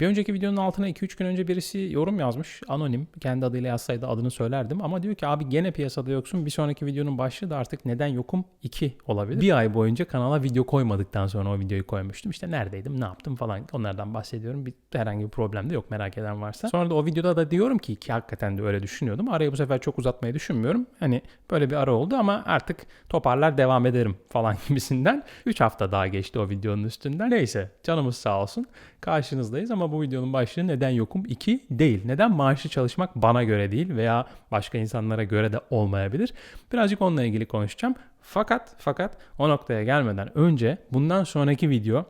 Bir önceki videonun altına 2-3 gün önce birisi yorum yazmış. Anonim. Kendi adıyla yazsaydı adını söylerdim. Ama diyor ki abi gene piyasada yoksun. Bir sonraki videonun başlığı da artık neden yokum 2 olabilir. Bir ay boyunca kanala video koymadıktan sonra o videoyu koymuştum. İşte neredeydim, ne yaptım falan onlardan bahsediyorum. Bir, herhangi bir problem de yok merak eden varsa. Sonra da o videoda da diyorum ki ki hakikaten de öyle düşünüyordum. Arayı bu sefer çok uzatmayı düşünmüyorum. Hani böyle bir ara oldu ama artık toparlar devam ederim falan gibisinden. 3 hafta daha geçti o videonun üstünden. Neyse canımız sağ olsun. Karşınızdayız ama bu videonun başlığı neden yokum 2 değil. Neden maaşlı çalışmak bana göre değil veya başka insanlara göre de olmayabilir. Birazcık onunla ilgili konuşacağım. Fakat fakat o noktaya gelmeden önce bundan sonraki video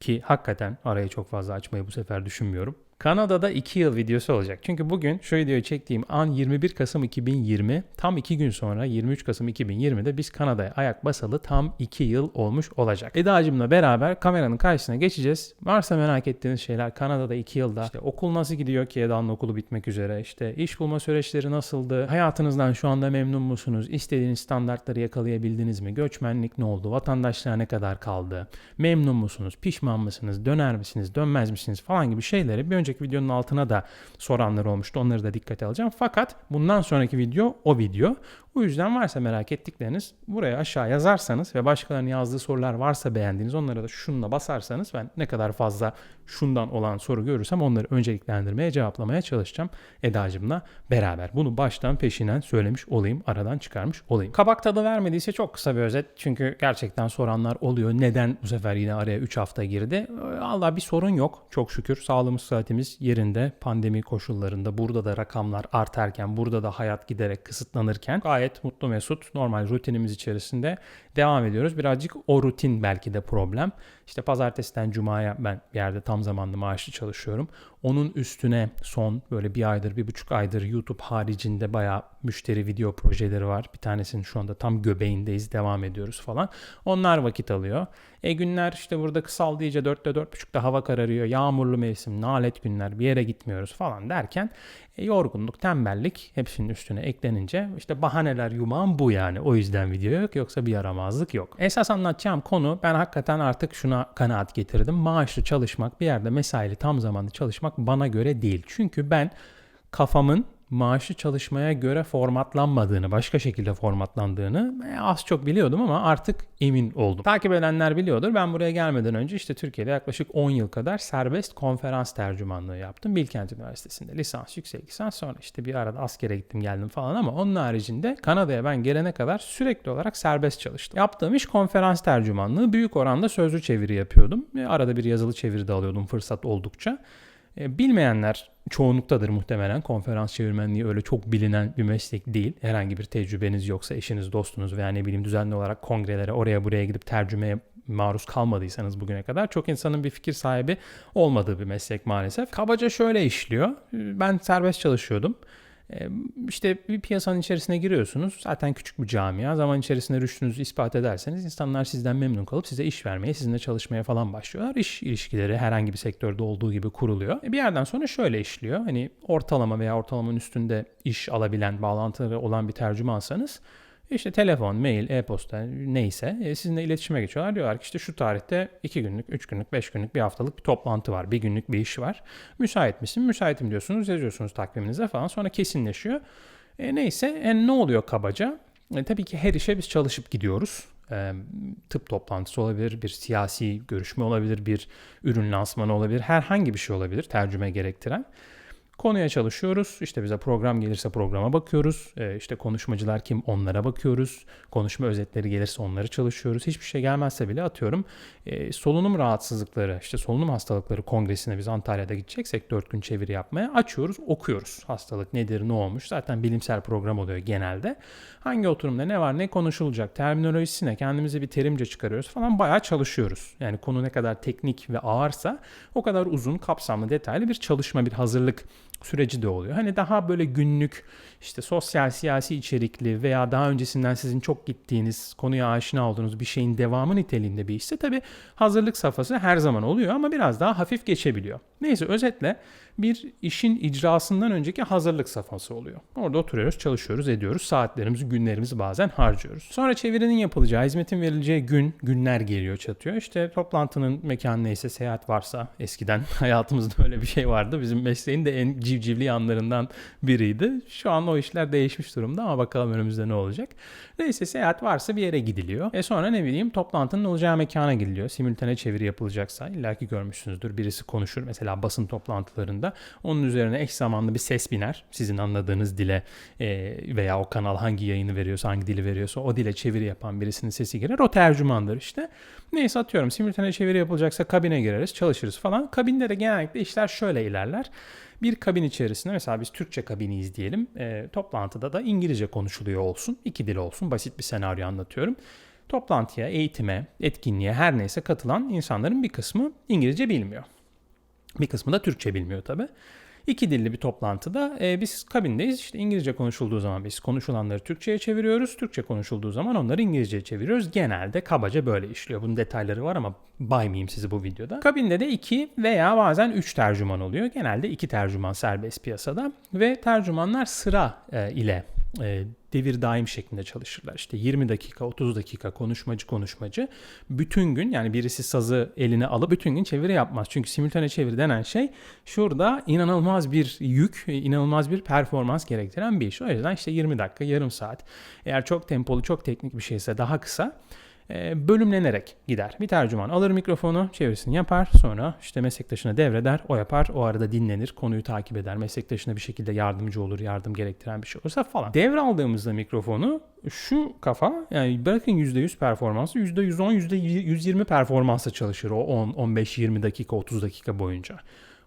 ki hakikaten arayı çok fazla açmayı bu sefer düşünmüyorum. Kanada'da 2 yıl videosu olacak. Çünkü bugün şu videoyu çektiğim an 21 Kasım 2020. Tam 2 gün sonra 23 Kasım 2020'de biz Kanada'ya ayak basalı tam 2 yıl olmuş olacak. Eda'cımla beraber kameranın karşısına geçeceğiz. Varsa merak ettiğiniz şeyler Kanada'da 2 yılda işte okul nasıl gidiyor ki Eda'nın okulu bitmek üzere. İşte iş bulma süreçleri nasıldı? Hayatınızdan şu anda memnun musunuz? İstediğiniz standartları yakalayabildiniz mi? Göçmenlik ne oldu? Vatandaşlığa ne kadar kaldı? Memnun musunuz? Pişman mısınız? Döner misiniz? Dönmez misiniz? Falan gibi şeyleri bir önceki videonun altına da soranlar olmuştu. Onları da dikkate alacağım. Fakat bundan sonraki video o video. O yüzden varsa merak ettikleriniz buraya aşağı yazarsanız ve başkalarının yazdığı sorular varsa beğendiğiniz onlara da şununla basarsanız ben ne kadar fazla şundan olan soru görürsem onları önceliklendirmeye cevaplamaya çalışacağım Eda'cımla beraber. Bunu baştan peşinden söylemiş olayım, aradan çıkarmış olayım. Kabak tadı vermediyse çok kısa bir özet. Çünkü gerçekten soranlar oluyor. Neden bu sefer yine araya 3 hafta girdi? Allah bir sorun yok. Çok şükür sağlığımız saatimiz yerinde. Pandemi koşullarında burada da rakamlar artarken, burada da hayat giderek kısıtlanırken gayet mutlu mesut normal rutinimiz içerisinde devam ediyoruz. Birazcık o rutin belki de problem. İşte pazartesiden cumaya ben bir yerde tam zamanlı maaşlı çalışıyorum. Onun üstüne son böyle bir aydır, bir buçuk aydır YouTube haricinde bayağı müşteri video projeleri var. Bir tanesinin şu anda tam göbeğindeyiz, devam ediyoruz falan. Onlar vakit alıyor. E günler işte burada kısaldı iyice 4'te 4.30'da hava kararıyor. Yağmurlu mevsim, nalet günler bir yere gitmiyoruz falan derken e, yorgunluk, tembellik hepsinin üstüne eklenince işte bahaneler yumağım bu yani. O yüzden video yok yoksa bir yaramazlık yok. Esas anlatacağım konu ben hakikaten artık şuna kanaat getirdim. Maaşlı çalışmak bir yerde mesaili tam zamanlı çalışmak bana göre değil. Çünkü ben kafamın maaşı çalışmaya göre formatlanmadığını, başka şekilde formatlandığını e, az çok biliyordum ama artık emin oldum. Takip edenler biliyordur. Ben buraya gelmeden önce işte Türkiye'de yaklaşık 10 yıl kadar serbest konferans tercümanlığı yaptım. Bilkent Üniversitesi'nde lisans, yüksek lisans sonra işte bir arada askere gittim geldim falan ama onun haricinde Kanada'ya ben gelene kadar sürekli olarak serbest çalıştım. Yaptığım iş konferans tercümanlığı. Büyük oranda sözlü çeviri yapıyordum. Arada bir yazılı çeviri de alıyordum fırsat oldukça. E, bilmeyenler çoğunluktadır muhtemelen. Konferans çevirmenliği öyle çok bilinen bir meslek değil. Herhangi bir tecrübeniz yoksa eşiniz, dostunuz veya ne bileyim düzenli olarak kongrelere oraya buraya gidip tercümeye maruz kalmadıysanız bugüne kadar çok insanın bir fikir sahibi olmadığı bir meslek maalesef. Kabaca şöyle işliyor. Ben serbest çalışıyordum. İşte bir piyasanın içerisine giriyorsunuz. Zaten küçük bir camia. Zaman içerisinde rüştünüzü ispat ederseniz insanlar sizden memnun kalıp size iş vermeye, sizinle çalışmaya falan başlıyorlar. İş ilişkileri herhangi bir sektörde olduğu gibi kuruluyor. Bir yerden sonra şöyle işliyor. Hani ortalama veya ortalamanın üstünde iş alabilen, bağlantıları olan bir tercümansanız işte telefon, mail, e-posta neyse e, sizinle iletişime geçiyorlar. Diyorlar ki işte şu tarihte 2 günlük, 3 günlük, 5 günlük bir haftalık bir toplantı var. Bir günlük bir iş var. Müsait misin? Müsaitim diyorsunuz. Yazıyorsunuz takviminize falan. Sonra kesinleşiyor. E, neyse e, ne oluyor kabaca? E, tabii ki her işe biz çalışıp gidiyoruz. E, tıp toplantısı olabilir, bir siyasi görüşme olabilir, bir ürün lansmanı olabilir, herhangi bir şey olabilir tercüme gerektiren. Konuya çalışıyoruz. İşte bize program gelirse programa bakıyoruz. E, işte konuşmacılar kim onlara bakıyoruz. Konuşma özetleri gelirse onları çalışıyoruz. Hiçbir şey gelmezse bile atıyorum. E, solunum rahatsızlıkları, işte solunum hastalıkları kongresine biz Antalya'da gideceksek 4 gün çeviri yapmaya açıyoruz, okuyoruz. Hastalık nedir, ne olmuş? Zaten bilimsel program oluyor genelde. Hangi oturumda ne var, ne konuşulacak, terminolojisine kendimize bir terimce çıkarıyoruz falan bayağı çalışıyoruz. Yani konu ne kadar teknik ve ağırsa o kadar uzun, kapsamlı, detaylı bir çalışma, bir hazırlık süreci de oluyor. Hani daha böyle günlük işte sosyal siyasi içerikli veya daha öncesinden sizin çok gittiğiniz konuya aşina olduğunuz bir şeyin devamı niteliğinde bir işse tabi hazırlık safhası her zaman oluyor ama biraz daha hafif geçebiliyor. Neyse özetle bir işin icrasından önceki hazırlık safhası oluyor. Orada oturuyoruz, çalışıyoruz, ediyoruz. Saatlerimizi, günlerimizi bazen harcıyoruz. Sonra çevirinin yapılacağı, hizmetin verileceği gün, günler geliyor çatıyor. İşte toplantının mekanı neyse, seyahat varsa eskiden hayatımızda öyle bir şey vardı. Bizim mesleğin de en civcivli yanlarından biriydi. Şu an o işler değişmiş durumda ama bakalım önümüzde ne olacak. Neyse seyahat varsa bir yere gidiliyor. E sonra ne bileyim toplantının olacağı mekana gidiliyor. Simültane çeviri yapılacaksa illaki görmüşsünüzdür. Birisi konuşur mesela basın toplantılarında. Onun üzerine eş zamanlı bir ses biner. Sizin anladığınız dile e, veya o kanal hangi yayını veriyorsa, hangi dili veriyorsa o dile çeviri yapan birisinin sesi girer. O tercümandır işte. Neyse atıyorum simültane çeviri yapılacaksa kabine gireriz, çalışırız falan. Kabinde de genellikle işler şöyle ilerler. Bir kabin içerisinde mesela biz Türkçe kabiniyiz diyelim. E, toplantıda da İngilizce konuşuluyor olsun. iki dil olsun. Basit bir senaryo anlatıyorum. Toplantıya, eğitime, etkinliğe her neyse katılan insanların bir kısmı İngilizce bilmiyor. Bir kısmı da Türkçe bilmiyor tabi. İki dilli bir toplantıda e, biz kabindeyiz. İşte İngilizce konuşulduğu zaman biz konuşulanları Türkçe'ye çeviriyoruz. Türkçe konuşulduğu zaman onları İngilizce'ye çeviriyoruz. Genelde kabaca böyle işliyor. Bunun detayları var ama baymayayım sizi bu videoda. Kabinde de iki veya bazen üç tercüman oluyor. Genelde iki tercüman serbest piyasada ve tercümanlar sıra e, ile e, devir daim şeklinde çalışırlar. İşte 20 dakika, 30 dakika konuşmacı konuşmacı bütün gün yani birisi sazı eline alıp bütün gün çeviri yapmaz. Çünkü simultane çeviri denen şey şurada inanılmaz bir yük, inanılmaz bir performans gerektiren bir iş. O yüzden işte 20 dakika, yarım saat. Eğer çok tempolu, çok teknik bir şeyse daha kısa bölümlenerek gider. Bir tercüman alır mikrofonu, çevirisini yapar. Sonra işte meslektaşına devreder. O yapar. O arada dinlenir. Konuyu takip eder. Meslektaşına bir şekilde yardımcı olur. Yardım gerektiren bir şey olursa falan. Devraldığımızda mikrofonu şu kafa yani bırakın %100 performansı %110, %120 performansla çalışır o 10, 15, 20 dakika, 30 dakika boyunca.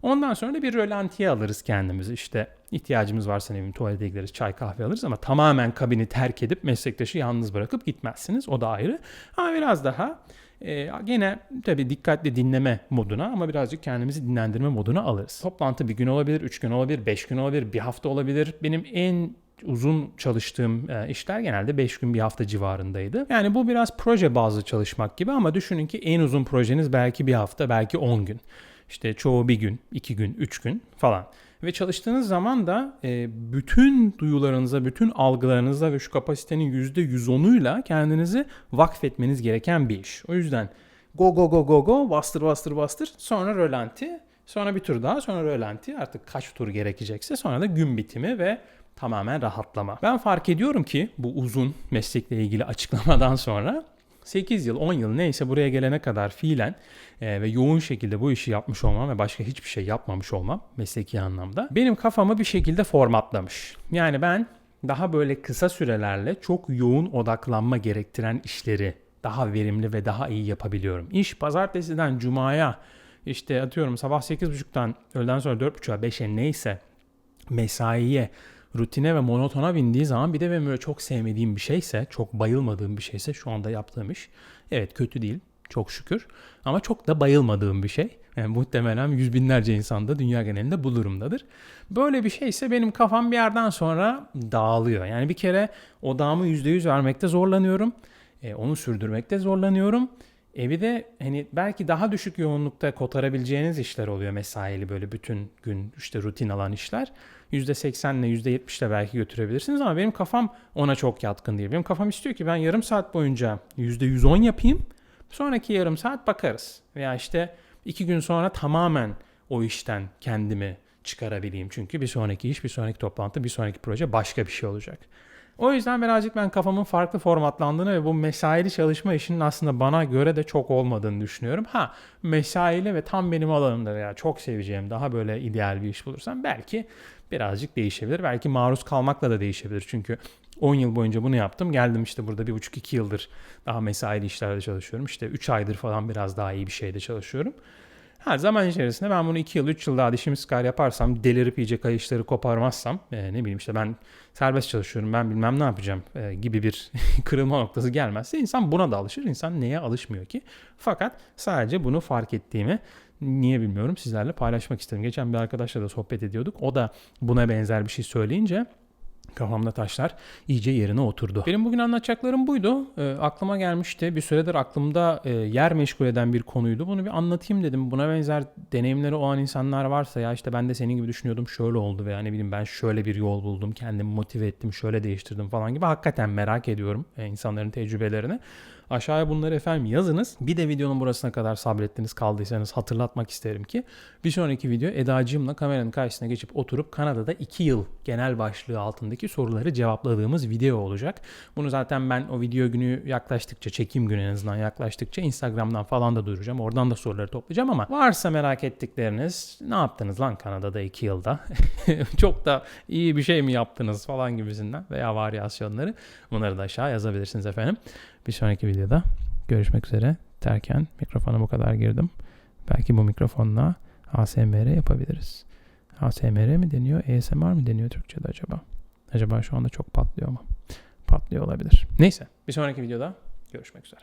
Ondan sonra da bir rölantiye alırız kendimizi. İşte ihtiyacımız varsa ne bileyim tuvalete gideriz, çay kahve alırız ama tamamen kabini terk edip meslektaşı yalnız bırakıp gitmezsiniz. O da ayrı. Ama biraz daha e, gene tabii dikkatli dinleme moduna ama birazcık kendimizi dinlendirme moduna alırız. Toplantı bir gün olabilir, üç gün olabilir, beş gün olabilir, bir hafta olabilir. Benim en uzun çalıştığım e, işler genelde 5 gün bir hafta civarındaydı. Yani bu biraz proje bazlı çalışmak gibi ama düşünün ki en uzun projeniz belki bir hafta, belki 10 gün. İşte çoğu bir gün, iki gün, üç gün falan. Ve çalıştığınız zaman da e, bütün duyularınıza, bütün algılarınıza ve şu kapasitenin %110'uyla kendinizi vakfetmeniz gereken bir iş. O yüzden go go go go go bastır bastır bastır sonra rölanti sonra bir tur daha sonra rölanti artık kaç tur gerekecekse sonra da gün bitimi ve tamamen rahatlama. Ben fark ediyorum ki bu uzun meslekle ilgili açıklamadan sonra 8 yıl 10 yıl neyse buraya gelene kadar fiilen e, ve yoğun şekilde bu işi yapmış olmam ve başka hiçbir şey yapmamış olmam mesleki anlamda benim kafamı bir şekilde formatlamış. Yani ben daha böyle kısa sürelerle çok yoğun odaklanma gerektiren işleri daha verimli ve daha iyi yapabiliyorum. İş pazartesiden cumaya işte atıyorum sabah 8.30'dan öğleden sonra 4.30'a 5'e neyse mesaiye rutine ve monotona bindiği zaman bir de benim böyle çok sevmediğim bir şeyse, çok bayılmadığım bir şeyse şu anda yaptığım iş. Evet kötü değil çok şükür ama çok da bayılmadığım bir şey. Yani muhtemelen yüz binlerce insan da dünya genelinde bu durumdadır. Böyle bir şeyse benim kafam bir yerden sonra dağılıyor. Yani bir kere odağımı %100 vermekte zorlanıyorum. E, onu sürdürmekte zorlanıyorum. E bir de hani belki daha düşük yoğunlukta kotarabileceğiniz işler oluyor mesaili böyle bütün gün işte rutin alan işler. %80 ile %70 ile belki götürebilirsiniz ama benim kafam ona çok yatkın değil. Benim kafam istiyor ki ben yarım saat boyunca %110 yapayım. Sonraki yarım saat bakarız. Veya işte iki gün sonra tamamen o işten kendimi çıkarabileyim. Çünkü bir sonraki iş, bir sonraki toplantı, bir sonraki proje başka bir şey olacak. O yüzden birazcık ben kafamın farklı formatlandığını ve bu mesaili çalışma işinin aslında bana göre de çok olmadığını düşünüyorum. Ha mesaili ve tam benim alanımda veya çok seveceğim daha böyle ideal bir iş bulursam belki birazcık değişebilir. Belki maruz kalmakla da değişebilir. Çünkü 10 yıl boyunca bunu yaptım. Geldim işte burada bir buçuk iki yıldır daha mesaili işlerde çalışıyorum. İşte 3 aydır falan biraz daha iyi bir şeyde çalışıyorum. Her zaman içerisinde ben bunu 2 yıl 3 yıl daha dişimi sıkar yaparsam delirip iyice kayışları koparmazsam e, ne bileyim işte ben serbest çalışıyorum ben bilmem ne yapacağım e, gibi bir kırılma noktası gelmezse insan buna da alışır. İnsan neye alışmıyor ki? Fakat sadece bunu fark ettiğimi Niye bilmiyorum sizlerle paylaşmak istedim. Geçen bir arkadaşla da sohbet ediyorduk. O da buna benzer bir şey söyleyince kafamda taşlar iyice yerine oturdu. Benim bugün anlatacaklarım buydu. E, aklıma gelmişti. Bir süredir aklımda e, yer meşgul eden bir konuydu. Bunu bir anlatayım dedim. Buna benzer deneyimleri olan insanlar varsa ya işte ben de senin gibi düşünüyordum şöyle oldu veya ne bileyim ben şöyle bir yol buldum. Kendimi motive ettim şöyle değiştirdim falan gibi. Hakikaten merak ediyorum e, insanların tecrübelerini. Aşağıya bunları efendim yazınız. Bir de videonun burasına kadar sabrettiniz kaldıysanız hatırlatmak isterim ki bir sonraki video Eda'cığımla kameranın karşısına geçip oturup Kanada'da 2 yıl genel başlığı altındaki soruları cevapladığımız video olacak. Bunu zaten ben o video günü yaklaştıkça, çekim günü en azından yaklaştıkça Instagram'dan falan da duyuracağım. Oradan da soruları toplayacağım ama varsa merak ettikleriniz ne yaptınız lan Kanada'da 2 yılda? Çok da iyi bir şey mi yaptınız falan gibisinden veya varyasyonları bunları da aşağı yazabilirsiniz efendim. Bir sonraki videoda görüşmek üzere. Derken mikrofona bu kadar girdim. Belki bu mikrofonla ASMR yapabiliriz. ASMR mi deniyor? ASMR mi deniyor Türkçe'de acaba? Acaba şu anda çok patlıyor mu? Patlıyor olabilir. Neyse bir sonraki videoda görüşmek üzere.